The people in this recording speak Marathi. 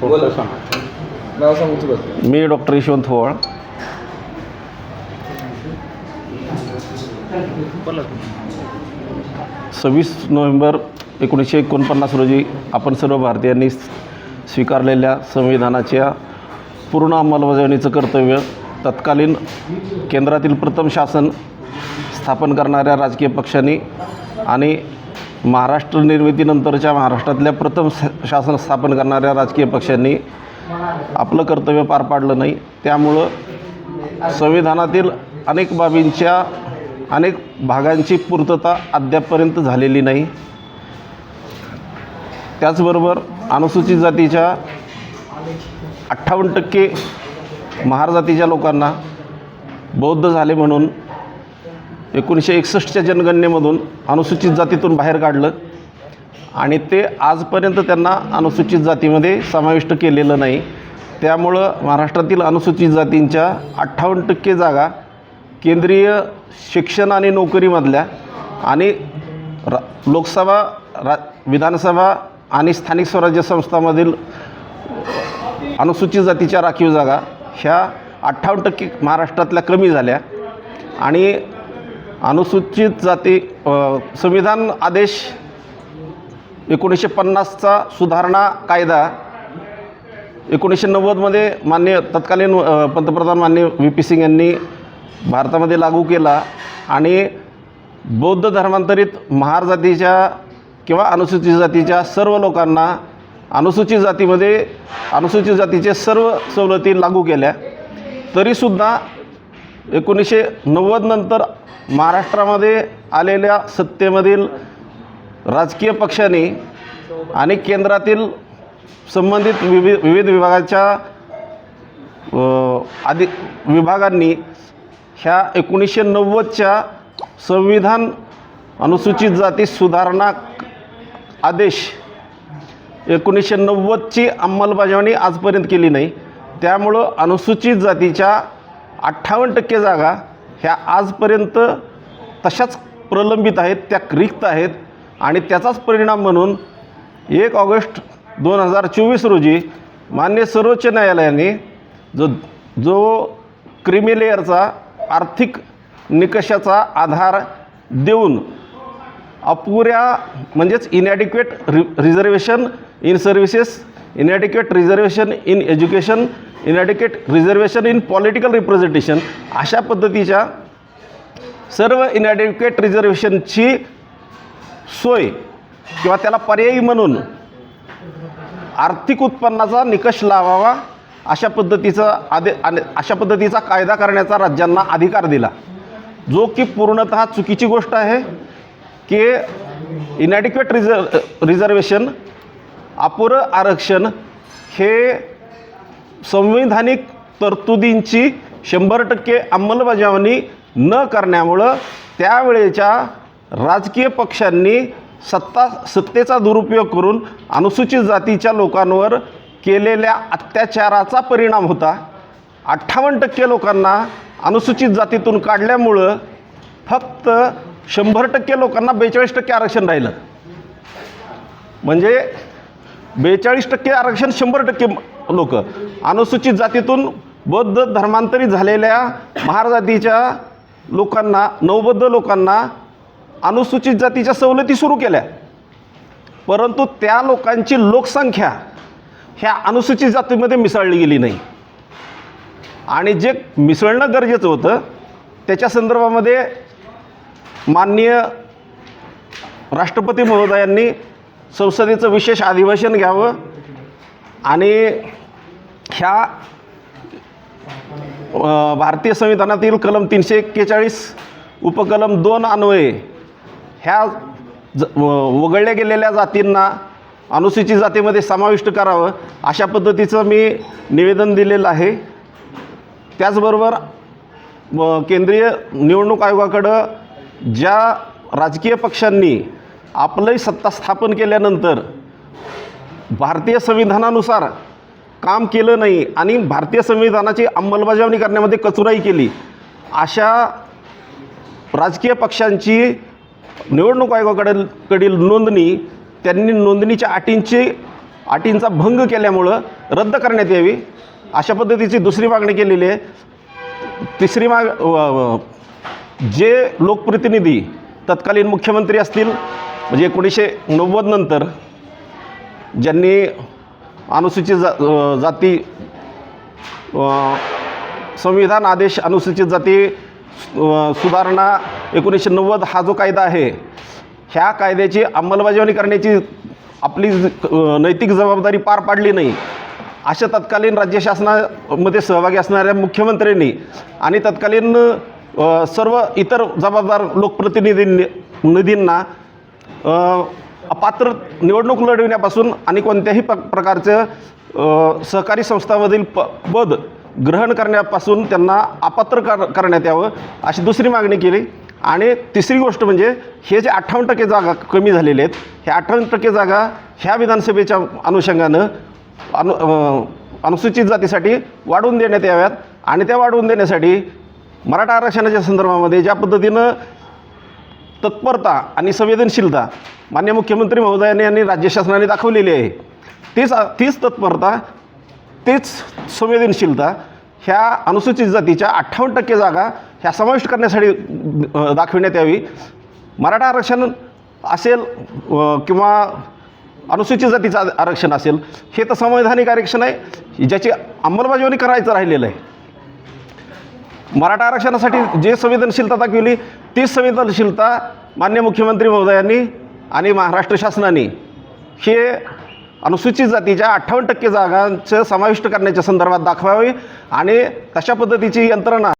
थोडं सांगा. नाव सांगू तुला मी डॉक्टर यशवंत होवाळ सव्वीस नोव्हेंबर एकोणीसशे एकोणपन्नास रोजी आपण सर्व भारतीयांनी स्वीकारलेल्या संविधानाच्या पूर्ण अंमलबजावणीचं कर्तव्य तत्कालीन केंद्रातील प्रथम शासन स्थापन करणाऱ्या राजकीय पक्षांनी आणि महाराष्ट्र निर्मितीनंतरच्या महाराष्ट्रातल्या प्रथम शासन स्थापन करणाऱ्या राजकीय पक्षांनी आपलं कर्तव्य पार पाडलं नाही. त्यामुळं संविधानातील अनेक बाबींच्या अनेक भागांची पूर्तता अद्यापपर्यंत झालेली नाही. त्याचबरोबर अनुसूचित जातीच्या अठ्ठावन्न टक्के महार जातीच्या लोकांना बौद्ध झाले म्हणून एकोणीसशे एकसष्टच्या जनगणनेमधून अनुसूचित जातीतून बाहेर काढलं. आणि ते आजपर्यंत त्यांना अनुसूचित जातीमध्ये समाविष्ट केलेलं नाही. त्यामुळं महाराष्ट्रातील अनुसूचित जातींच्या अठ्ठावन्न टक्के जागा केंद्रीय शिक्षण आणि नोकरीमधल्या आणि रा लोकसभा रा विधानसभा आणि स्थानिक स्वराज्य संस्थांमधील अनुसूचित जातीच्या राखीव जागा ह्या अठ्ठावन्न टक्के महाराष्ट्रातल्या कमी झाल्या. आणि अनुसूचित जाती संविधान आदेश एकोणीसशे पन्नासचा सुधारणा कायदा एकोणीसशे नव्वदमध्ये मान्य तत्कालीन पंतप्रधान मान्य व्ही. पी. सिंग यांनी भारतामध्ये लागू केला आणि बौद्ध धर्मांतरित महार जातीच्या किंवा अनुसूचित जातीच्या सर्व लोकांना अनुसूचित जातीमध्ये अनुसूचित जातीचे सर्व सवलती लागू केल्या. तरीसुद्धा एकोणीसशे नव्वदनंतर महाराष्ट्रामध्ये आलेल्या सत्तेमधील राजकीय पक्षांनी आणि केंद्रातील संबंधित विवि विविध विभागाच्या आधी आदि विभागांनी ह्या एकोणीसशे नव्वदच्या संविधान अनुसूचित जाती सुधारणा आदेश एकोणीसशे नव्वदची अंमलबजावणी आजपर्यंत केली नाही. त्यामुळं अनुसूचित जातीच्या अठ्ठावन्न टक्के जागा ह्या आजपर्यंत तशाच प्रलंबित आहेत त्या रिक्त आहेत आणि त्याचाच परिणाम म्हणून एक ऑगस्ट दोन हजार चोवीस रोजी मान्य सर्वोच्च न्यायालयाने जो जो क्रिमिलेअरचा आर्थिक निकषाचा आधार देऊन अपुऱ्या म्हणजेच inadequate re reservation in services inadequate reservation in education inadequate reservation in political representation अशा पद्धतीच्या सर्व इनॅडिकेट रिझर्वेशनची सोय किंवा त्याला पर्यायी म्हणून आर्थिक उत्पन्नाचा निकष लावावा अशा पद्धतीचा आदे अशा पद्धतीचा कायदा करण्याचा राज्यांना अधिकार दिला. जो की पूर्णतः चुकीची गोष्ट आहे की इनॅडिक्वेट रिझर्व रिझर्वेशन अपुरं आरक्षण हे संविधानिक तरतुदींची शंभर टक्के अंमलबजावणी न करण्यामुळं त्यावेळेच्या राजकीय पक्षांनी सत्ता सत्तेचा दुरुपयोग करून अनुसूचित जातीच्या लोकांवर केलेल्या अत्याचाराचा परिणाम होता. अठ्ठावन्न टक्के लोकांना अनुसूचित जातीतून काढल्यामुळं फक्त शंभर टक्के लोकांना बेचाळीस टक्के आरक्षण राहिलं. म्हणजे बेचाळीस टक्के आरक्षण शंभर टक्के लोक. अनुसूचित जातीतून बौद्ध धर्मांतरित झालेल्या महार जातीच्या लोकांना नवबद्ध लोकांना अनुसूचित जातीच्या सवलती सुरू केल्या. परंतु त्या लोकांची लोकसंख्या ह्या अनुसूचित जातीमध्ये मिसळली गेली नाही. आणि जे मिसळणं गरजेचं होतं त्याच्या संदर्भामध्ये माननीय राष्ट्रपती महोदयांनी संसदेचं विशेष अधिवेशन घ्यावं आणि ह्या भारतीय संविधानातील कलम तीनशे एक्केचाळीस उपकलम दोन अन्वये ह्या ज व- वगळल्या गेलेल्या जातींना अनुसूचित जातीमध्ये समाविष्ट करावं अशा पद्धतीचं मी निवेदन दिलेलं आहे. त्याचबरोबर केंद्रीय निवडणूक आयोगाकडं ज्या राजकीय पक्षांनी आपलंही सत्ता स्थापन केल्यानंतर भारतीय संविधानानुसार काम केलं नाही आणि भारतीय संविधानाची अंमलबजावणी करण्यामध्ये कचुराई केली अशा राजकीय पक्षांची निवडणूक आयोगाकडे कडील नोंदणी त्यांनी नोंदणीच्या अटींची अटींचा भंग केल्यामुळं रद्द करण्यात यावी अशा पद्धतीची दुसरी मागणी केलेली आहे. तिसरी माग जे लोकप्रतिनिधी तत्कालीन मुख्यमंत्री असतील म्हणजे एकोणीसशे नव्वद नंतर ज्यांनी अनुसूचित जा जाती संविधान आदेश अनुसूचित जाती सुधारणा एकोणीसशे नव्वद हा जो कायदा आहे ह्या कायद्याची अंमलबजावणी करण्याची आपली नैतिक जबाबदारी पार पाडली नाही. अशा तत्कालीन राज्य शासनामध्ये सहभागी असणाऱ्या मुख्यमंत्र्यांनी आणि तत्कालीन सर्व इतर जबाबदार लोकप्रतिनिधींनी निधींना अपात्र निवडणूक लढविण्यापासून आणि कोणत्याही प प्रकारचं सहकारी संस्थामधील प पद ग्रहण करण्यापासून त्यांना अपात्र कर करण्यात यावं अशी दुसरी मागणी केली. आणि तिसरी गोष्ट म्हणजे हे जे अठ्ठावन्न टक्के जागा कमी झालेले आहेत ह्या अठ्ठावन्न टक्के जागा ह्या विधानसभेच्या अनुषंगानं अनु अनुसूचित जातीसाठी वाढवून देण्यात याव्यात. आणि त्या वाढवून देण्यासाठी मराठा आरक्षणाच्या संदर्भामध्ये ज्या पद्धतीनं तत्परता आणि संवेदनशीलता मान्य मुख्यमंत्री महोदयाने आणि राज्य शासनाने दाखवलेली आहे. तीच तीच तत्परता तीच संवेदनशीलता ह्या अनुसूचित जातीच्या अठ्ठावन्न टक्के जागा ह्या समाविष्ट करण्यासाठी दाखविण्यात यावी. मराठा आरक्षण असेल किंवा अनुसूचित जातीचं आरक्षण असेल हे तर संवैधानिक आरक्षण आहे ज्याची अंमलबजावणी करायचं राहिलेलं आहे. मराठा आरक्षणासाठी जे संवेदनशीलता दाखविली तीच संवेदनशीलता मान्य मुख्यमंत्री महोदयांनी आणि महाराष्ट्र शासनाने. हे अनुसूचित जातीच्या अठ्ठावन्न टक्के जागांचं समाविष्ट करण्याच्या संदर्भात दाखवावे आणि तशा पद्धतीची यंत्रणा